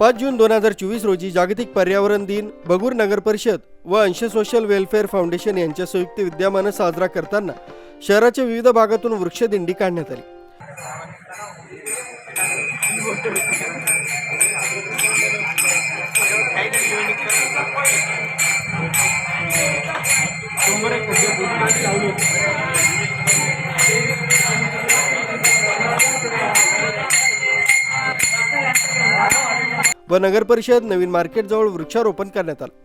पाच जून दोन हजार चोवीस रोजी जागतिक पर्यावरण दिन बगूर नगर परिषद व अंश सोशल वेलफेअर फाउंडेशन यांच्या संयुक्त विद्यमानं साजरा करताना शहराच्या विविध भागातून वृक्षदिंडी काढण्यात आली. व नगर परिषद नवीन मार्केटजवळ वृक्षारोपण करण्यात आलं.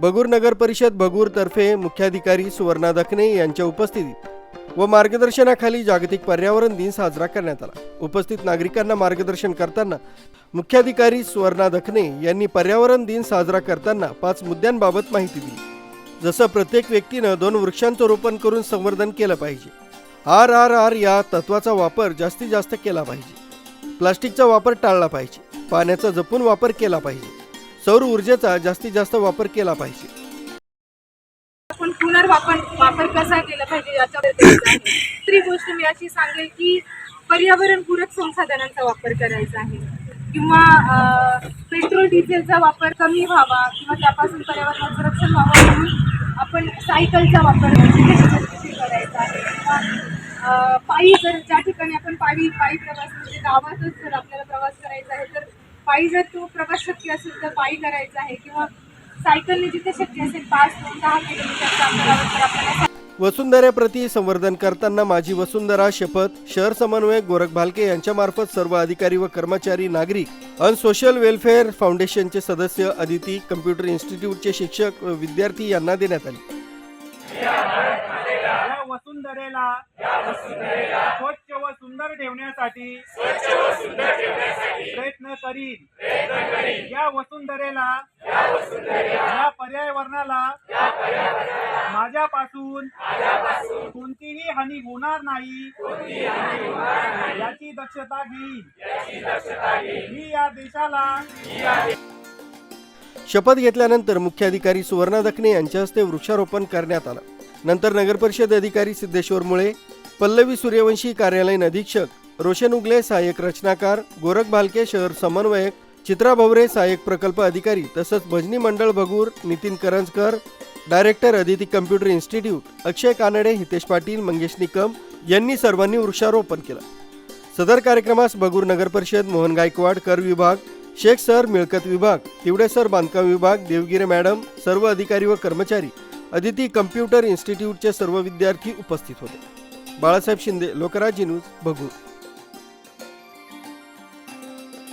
बगूर नगर परिषद बगूर तर्फे मुख्याधिकारी सुवर्णा दखने यांच्या उपस्थितीत व मार्गदर्शनाखाली जागतिक पर्यावरण दिन साजरा करण्यात आला. उपस्थित नागरिकांना मार्गदर्शन करताना मुख्याधिकारी सुवर्णा दखने यांनी पर्यावरण दिन साजरा करताना पाच मुद्द्यांबाबत माहिती दिली. जसं प्रत्येक व्यक्तीनं दोन वृक्षांचं रोपण करून संवर्धन केलं पाहिजे. आर आर आर या तत्वाचा वापर जास्तीत जास्त केला पाहिजे. प्लास्टिकचा वापर टाळला पाहिजे. पाण्याचा जपून वापर केला पाहिजे. सौर ऊर्जेचा जास्तीत जास्त वापर केला पाहिजे. आपण पुनर्वापर वापर कसा केला पाहिजे याच्यावर दुसरी गोष्ट मी अशी सांगेल की पर्यावरणपूरक संसाधनांचा वापर करायचा आहे. किंवा पेट्रोल डिझेलचा वापर कमी व्हावा किंवा त्यापासून पर्यावरणाचं रक्षण व्हावं म्हणून आपण सायकलचा वापर करायचा आहे. किंवा पायी जर ज्या ठिकाणी आपण पायी पायी प्रवास म्हणजे गावातच जर आपल्याला प्रवास करायचा आहे तर पायी जर तो प्रवास शक्य असेल तर पायी करायचा आहे किंवा सायकलने जिथे शक्य असेल पाच दोन दहा किलोमीटरच्या अंतरावर आपल्याला वसुंधरेप्रती संवर्धन करताना माझी वसुंधरा शपथ शहर समन्वयक गोरख भालके यांच्यामार्फत सर्व अधिकारी व कर्मचारी नागरिक अन सोशल वेलफेअर फाउंडेशनचे सदस्य अदिती कम्प्युटर इन्स्टिट्यूटचे शिक्षक व विद्यार्थी यांना देण्यात आली. वसुंधरेला स्वच्छ व सुंदर ठेवण्यासाठी प्रयत्न करीन. या वसुंधरेला या पर्यावरणाला माझ्यापासून कोणतीही हानी होणार नाही. याची दक्षता घेईन. मी या देशाला शपथ घेतल्यानंतर मुख्याधिकारी सुवर्णा दखने यांच्या हस्ते वृक्षारोपण करण्यात आलं. नंतर नगरपरिषद अधिकारी सिद्धेश्वर मुळे पल्लवी सूर्यवंशी कार्यालयीन अधीक्षक रोशन उगले सहाय्यक रचनाकार गोरख भालके शहर समन्वयक चित्रा भवरे सहाय्यक प्रकल्प अधिकारी तसंच भजनी मंडळ Bhagur Nitin Karanjkar director Aditi computer institute Akshay Kanade Hitesh Patil Mangesh Nikam यांनी सर्वांनी वृक्षारोपण केलं. सदर कार्यक्रमास बगूर नगर परिषद मोहन गायकवाड कर विभाग शेख सर मिळकत विभाग तिवडे सर बांधकाम विभाग देवगिरे मॅडम सर्व अधिकारी व कर्मचारी अदिती कम्प्युटर इन्स्टिट्यूटचे सर्व विद्यार्थी उपस्थित होते. बाळासाहेब शिंदे लोकराज्य न्यूज बगूर